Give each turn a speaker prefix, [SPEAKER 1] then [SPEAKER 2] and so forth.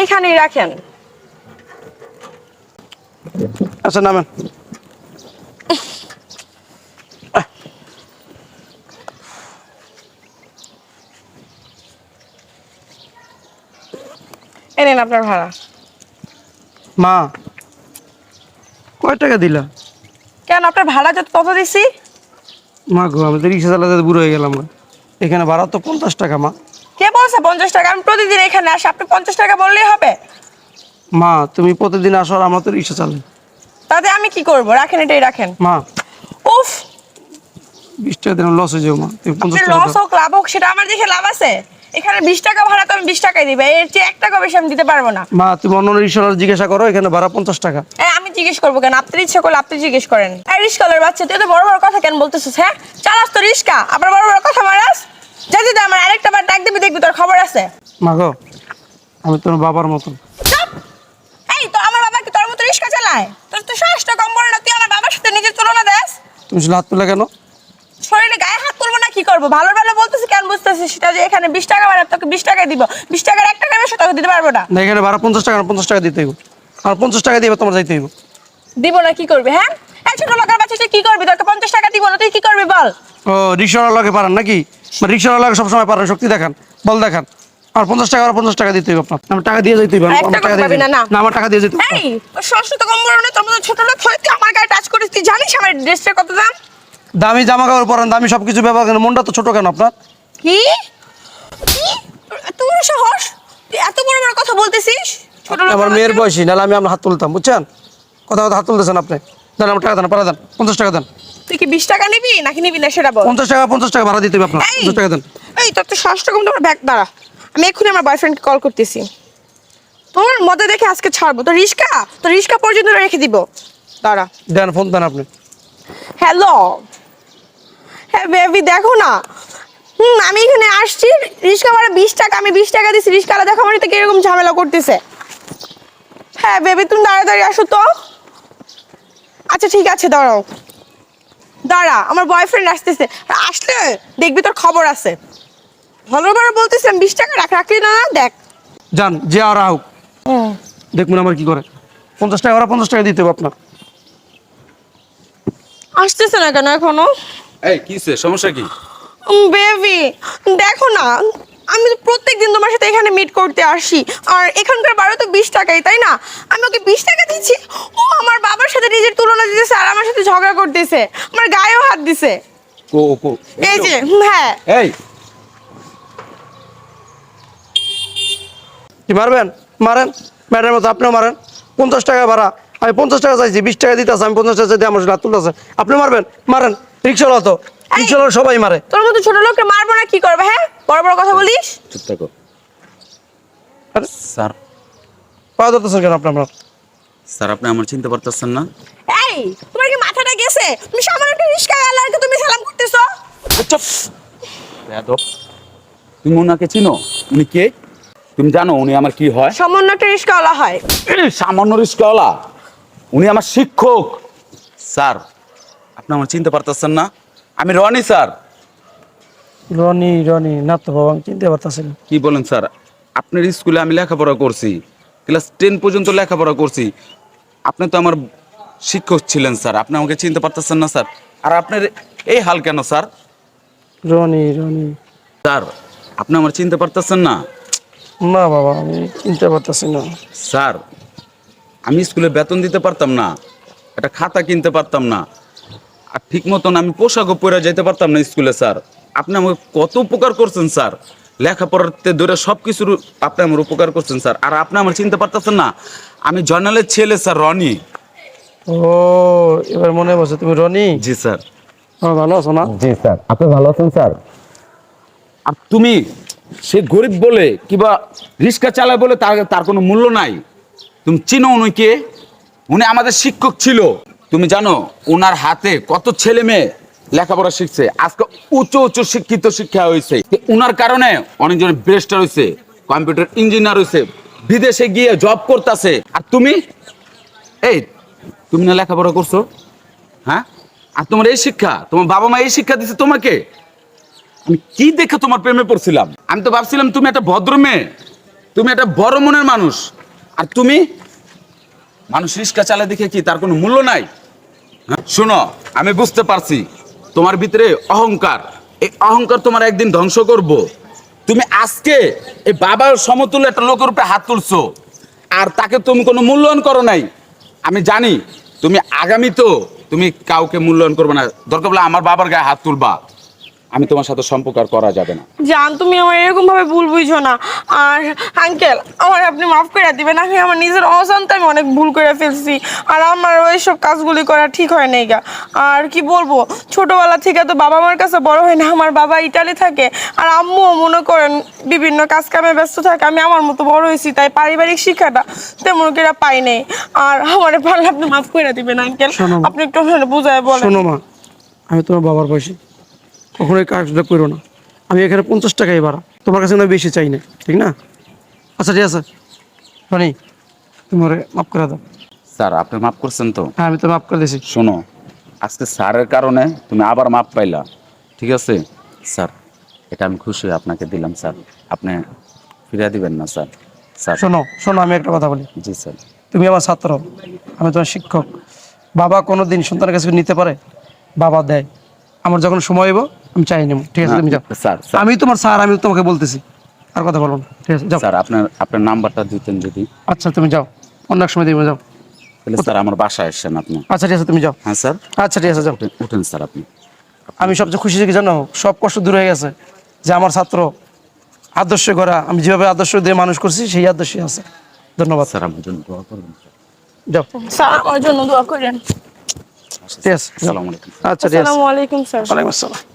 [SPEAKER 1] এইখানেই রাখেন।
[SPEAKER 2] আচ্ছা নামেন।
[SPEAKER 1] এনেন আপনার ভাড়া।
[SPEAKER 2] মা কয় টাকা দিলা?
[SPEAKER 1] কেন আপনার ভাড়া যত তত দিছি?
[SPEAKER 2] মা গো আমি তো রিক্সা চালাতে বুড়ো হয়ে গেলাম এখানে ভাড়া তো পঞ্চাশ টাকা মা।
[SPEAKER 1] কে বলছে পঞ্চাশ টাকা? আমি প্রতিদিন এখানে আসি আপনি পঞ্চাশ টাকা বললেই হবে।
[SPEAKER 2] মা তুমি প্রতিদিন আসো আর আমরা তো রিক্সা চালাই
[SPEAKER 1] তাতে আমি কি করব? রাখেন এটাই রাখেন।
[SPEAKER 2] মা।
[SPEAKER 1] উফ!
[SPEAKER 2] বিশ টাকা দিন লস হয়ে যাও মা। তুমি পঞ্চাশ টাকা
[SPEAKER 1] লস হোক লাভ হোক সেটা আমার দেখে লাভ আছে। এখানে বিশ টাকা ভাড়া তো আমি বিশ টাকাই দিবে এর চেয়ে এক টাকা বেশি আমি দিতে পারব না।
[SPEAKER 2] মা তুমি অন্য রিক্সাওয়ালা জিজ্ঞাসা করো এখানে ভাড়া পঞ্চাশ টাকা।
[SPEAKER 1] এই, আমি জিজ্ঞেস করব কেন? আপনি ইচ্ছা করলে আপনি জিজ্ঞেস করেন। এই রিস্কালের বাচ্চা তুই তো বড় বড় কথা কেন বলতেছিস হ্যাঁ? চালাস তো রিস্কা আবার বড় বড় কথা মারাস। যদি তো আমার আরেকটা বার ডাক দিবি দেখবি তোর খবর আছে।
[SPEAKER 2] মা গো আমি তোমার বাবার মতন।
[SPEAKER 1] এই তো আমার বাবা কি তোর মতো রিস্কা চালায়? তোর তো সাহসটা কম বড় না তুই আমার বাবার সাথে নিজের তুলনা দেস?
[SPEAKER 2] তুমি শুধু হাত তুলে কেন?
[SPEAKER 1] শরীরে গায়ে হাত তুলবো না কি করব? ভালো ভালো বলতেছি কেন বুঝতেছিস? সেটা যে এখানে বিশ টাকা ভাড়া তোকে বিশ টাকায় দিব। বিশ টাকার এক টাকা বেশি তোকে দিতে পারব না।
[SPEAKER 2] না এখানে ভাড়া পঞ্চাশ টাকা পঞ্চাশ টাকা দিতে হইব। আর পঞ্চাশ টাকা দিবে তোমার যাইতে হইব।
[SPEAKER 1] দিব না কি করবি হ্যাঁ? এই ছোট লোকের বাচ্চা তুই কি করবি? তোকে পঞ্চাশ টাকা দিব না তুই কি করবি বল?
[SPEAKER 2] ও রিক্সাওয়ালা লাগে পারেন নাকি? রিক্সাওয়ালা লাগে সবসময় পারেন শক্তি দেখান বল দেখান। আর পঞ্চাশ টাকা আর পঞ্চাশ টাকা দিতে আপনার। আমার টাকা দিয়ে যেতে আমার
[SPEAKER 1] টাকা
[SPEAKER 2] দিয়ে
[SPEAKER 1] না,
[SPEAKER 2] আমার টাকা দিয়ে যেতে হবে।
[SPEAKER 1] এই তোর কম বড় না তোর মতো ছোট লোক হয়ে তুই আমার গায়ে টাচ করিস তুই জানিস আমার ড্রেসটার কত দাম?
[SPEAKER 2] দামি জামা কাপড় পরেন দামি সব কিছু ব্যবহার করেন মনটা তো ছোট কেন আপনার?
[SPEAKER 1] কি? বড় সাহস তুই এত বড় বড় কথা বলতেছিস?
[SPEAKER 2] আমার মেয়ের বয়সী নাহলে আমি আপনার হাত তুলতাম বুঝছেন? কথা কথা হাত তুলতেছেন আপনি। দেন আমার টাকা দেন পারা দেন পঞ্চাশ টাকা দেন।
[SPEAKER 1] তুই কি বিশ টাকা নিবি? নাকি নিবি না সেটা বল।
[SPEAKER 2] পঞ্চাশ টাকা পঞ্চাশ টাকা ভাড়া দিতে হবে আপনার। পঞ্চাশ টাকা দেন।
[SPEAKER 1] এই তোর তো ষষ্ঠ কম তোমার ব্যাগ দাঁড়া। আমি এক্ষুনি আমার বয়ফ্রেন্ডকে কল করতেছি। তোর মধ্যে দেখে আজকে ছাড়বো। তো রিস্কা তো রিস্কা পর্যন্ত রেখে দিব। দাঁড়া।
[SPEAKER 2] দেন ফোন দেন আপনি।
[SPEAKER 1] হ্যালো হ্যাঁ বেবি দেখো না। হুম আমি এখানে আসছি। রিক্সা ভাড়া বিশ টাকা আমি বিশ টাকা দিচ্ছি রিক্সাওয়ালা দেখো আমার থেকে এরকম ঝামেলা করতেছে। হ্যাঁ বেবি তুমি তাড়াতাড়ি আসো তো। আচ্ছা ঠিক আছে দাঁড়াও। দাঁড়া আমার বয়ফ্রেন্ড আসতেছে। আসলে দেখবি তোর খবর আছে। ভালোবার বলতেছিলাম বিশ টাকা রাখ রাখলি না দেখ।
[SPEAKER 2] যান যে আর হোক দেখুন আমার কি করে। পঞ্চাশ টাকা ওরা পঞ্চাশ টাকা দিতে হবে আপনার।
[SPEAKER 1] আসতেছে না কেন এখনও?
[SPEAKER 3] এই কিসে সমস্যা কি?
[SPEAKER 1] বেবি দেখো না। আমি তো প্রত্যেক দিন তোমার সাথে এখানে মিট করতে আসি। আর এখানকার বারো তো বিশ টাকাই তাই না? আমি ওকে বিশ টাকা দিচ্ছি ও আমার বাবার সাথে নিজের তুলনা দিতেছে আর আমার সাথে ঝগড়া করতেছে। আমার গায়েও হাত দিছে।
[SPEAKER 3] কো
[SPEAKER 1] এই যে হ্যাঁ।
[SPEAKER 3] এই।
[SPEAKER 2] কি মারবেন? মারেন? ম্যাডামের মতো আপনিও মারেন। পঞ্চাশ টাকা ভাড়া। আমি পঞ্চাশ টাকা চাইছি বিশ টাকা দিতে আছে আমি পঞ্চাশ টাকা চাইতে আমার সাথে হাত আপনি মারবেন? মারেন। রিক্সাওয়ালা তো। রিক্সাওয়ালা সবাই মারে।
[SPEAKER 1] তোর মতো ছোট লোককে মারবো না কি করবে হ্যাঁ? বড় বড় কথা বলিস?
[SPEAKER 3] চুপ থাকো।
[SPEAKER 2] আরে,
[SPEAKER 3] স্যার।
[SPEAKER 2] পাওয়া ধরতেছেন কেন আপনার আপনার
[SPEAKER 3] স্যার আপনি আমার চিনতে পারতেছেন না।
[SPEAKER 1] এই তোমার কি মাথাটা গেছে? তুমি সামান্য একটা রিস্কা আল্লাহকে তুমি সালাম করতেছো?
[SPEAKER 3] চুপ। বেয়াদব। তুমি ওনাকে চিনো? উনি কে? তুমি জানো উনি আমার কি হয়?
[SPEAKER 1] সামান্য একটা রিস্কাওয়ালা হয়।
[SPEAKER 3] সামান্য রিস্কওয়ালা। উনি আমার শিক্ষক। স্যার আপনি আমার চিনতে পারতেছেন না? আমি রনি স্যার।
[SPEAKER 2] রনি রনি না তো বাবা আমি চিনতে পারতেছি না।
[SPEAKER 3] কি বলেন স্যার? আপনার স্কুলে আমি লেখাপড়া করছি ক্লাস টেন পর্যন্ত লেখাপড়া করছি। আপনি তো আমার শিক্ষক ছিলেন স্যার। আপনি আমাকে চিনতে পারতেছেন না স্যার। আর আপনার এই হাল কেন স্যার?
[SPEAKER 2] রনি রনি।
[SPEAKER 3] স্যার আপনি আমার চিনতে পারতেছেন না?
[SPEAKER 2] না বাবা আমি চিনতে পারতেছি না।
[SPEAKER 3] স্যার আমি স্কুলে বেতন দিতে পারতাম না একটা খাতা কিনতে পারতাম না। আর ঠিক মতন আমি পোশাকও পরে যেতে পারতাম না স্কুলে স্যার। আপনি আমাকে কত উপকার করছেন স্যার। লেখাপড়াতে ধরে সব কিছুর আপনি আমার উপকার করছেন স্যার। আর আপনি আমার চিনতে পারতেছেন না আমি জর্নালের ছেলে স্যার রনি।
[SPEAKER 2] ও এবার মনে বসে তুমি রনি?
[SPEAKER 3] জি স্যার।
[SPEAKER 2] আমার ভালো আছো না?
[SPEAKER 3] জি স্যার। আপনি ভালো আছেন স্যার? আর তুমি সে গরিব বলে কিবা রিক্সা চালায় বলে তার তার কোনো মূল্য নাই। তুমি চিনো উনি কে? উনি আমাদের শিক্ষক ছিল। তুমি জানো ওনার হাতে কত ছেলে মেয়ে লেখাপড়া শিখছে? আজকে উচ্চ উচ্চ শিক্ষিত শিক্ষা হয়েছে। ওনার কারণে অনেকজন ব্রেস্টার হয়েছে কম্পিউটার ইঞ্জিনিয়ার হয়েছে, বিদেশে গিয়ে জব করতেছে। আর তুমি? এই, তুমি না লেখাপড়া করছ? হ্যাঁ? আর তোমার এই শিক্ষা, তোমার বাবা মা এই শিক্ষা দিচ্ছে তোমাকে? আমি কি দেখে তোমার প্রেমে পড়ছিলাম? আমি তো ভাবছিলাম তুমি একটা ভদ্র মেয়ে, তুমি একটা বড় মনের মানুষ। আর তুমি? মানুষ রিক্সা চালা দেখে কি তার কোনো মূল্য নাই? শোনো, আমি বুঝতে পারছি। তোমার ভিতরে অহংকার। এই অহংকার তোমার একদিন ধ্বংস করব। তুমি আজকে এই বাবার সমতুল্য একটা লোকের উপরে হাত তুলছো। আর তাকে তুমি কোনো মূল্যায়ন করো নাই। আমি জানি, তুমি আগামী তো তুমি কাউকে মূল্যায়ন করবে না। দরকার বলে আমার বাবার গায়ে হাত তুলবা। আমি তোমার সাথে সম্পর্ক আর করা যাবে না।
[SPEAKER 1] জান তুমি আমার এরকম ভাবে ভুল বুঝছ না। আর আঙ্কেল আমার আপনি মাফ করে দিবেন আমি আমার নিজের অজান্তে আমি অনেক ভুল করে ফেলছি। আর আমার ওই সব কাজগুলি করা ঠিক হয় নাই গা। আর কি বলব ছোটবেলা থেকে তো বাবা মার কাছে বড় হয় না আমার বাবা ইটালি থাকে। আর আম্মুও মনে করেন বিভিন্ন কাজ কামে ব্যস্ত থাকে আমি আমার মতো বড় হয়েছি তাই পারিবারিক শিক্ষাটা তেমন করে পাই নাই। আর আমার পারলে আপনি মাফ করে দিবেন আঙ্কেল আপনি একটু বুঝায় বলেন।
[SPEAKER 2] শোনো মা আমি তোমার বাবার বয়সী কখনোই কাজটা করো না। আমি এখানে পঞ্চাশ টাকাই ভাড়া। তোমার কাছে না বেশি চাই না ঠিক না? আচ্ছা ঠিক আছে। শনি তুমি ওরে মাফ করে দাও।
[SPEAKER 3] স্যার আপনি মাফ করছেন তো?
[SPEAKER 2] হ্যাঁ আমি তো মাফ করে দিয়েছি
[SPEAKER 3] শোনো আজকে স্যারের কারণে তুমি আবার মাপ পাইলা ঠিক আছে? স্যার এটা আমি খুশি হয়ে আপনাকে দিলাম স্যার। আপনি ফিরিয়ে দিবেন না স্যার। স্যার।
[SPEAKER 2] শোনো শোনো আমি একটা কথা বলি।
[SPEAKER 3] জি স্যার।
[SPEAKER 2] তুমি আমার ছাত্র আমি তোমার শিক্ষক। বাবা কোনো দিন সন্তানের কাছে নিতে পারে? বাবা দেয়। আমার যখন সময় হইব আমি চাই নেব। ঠিক আছে তুমি যাও।
[SPEAKER 3] স্যার
[SPEAKER 2] আমি তোমার স্যার আমি তোমাকে বলতেছি। আর কথা বলব না। ঠিক আছে যাও।
[SPEAKER 3] স্যার আপনার আপনার নাম্বারটা দিতেন যদি।
[SPEAKER 2] আচ্ছা তুমি যাও। অন্য এক সময় দিবে যাও।
[SPEAKER 3] তাহলে স্যার আমার বাসায় এসছেন আপনি।
[SPEAKER 2] আচ্ছা ঠিক আছে তুমি যাও।
[SPEAKER 3] হ্যাঁ স্যার।
[SPEAKER 2] আচ্ছা ঠিক আছে যাও।
[SPEAKER 3] উঠেন- স্যার আপনি।
[SPEAKER 2] আমি সবচেয়ে খুশি কি জানো? সব কষ্ট দূর হয়ে গেছে যে আমার ছাত্র আদর্শ করা আমি যেভাবে আদর্শ দিয়ে মানুষ করছি সেই আদর্শই আছে। ধন্যবাদ।
[SPEAKER 3] স্যার আমার জন্য দোয়া করবেন
[SPEAKER 2] যাও।
[SPEAKER 1] স্যার আমার জন্য দোয়া করেন।
[SPEAKER 2] ঠিক আছে
[SPEAKER 3] আসসালামু আলাইকুম
[SPEAKER 2] আচ্ছা ঠিক আছে।
[SPEAKER 1] আসসালামু আলাইকুম স্যার।
[SPEAKER 2] ওয়ালাইকুম আসসালাম।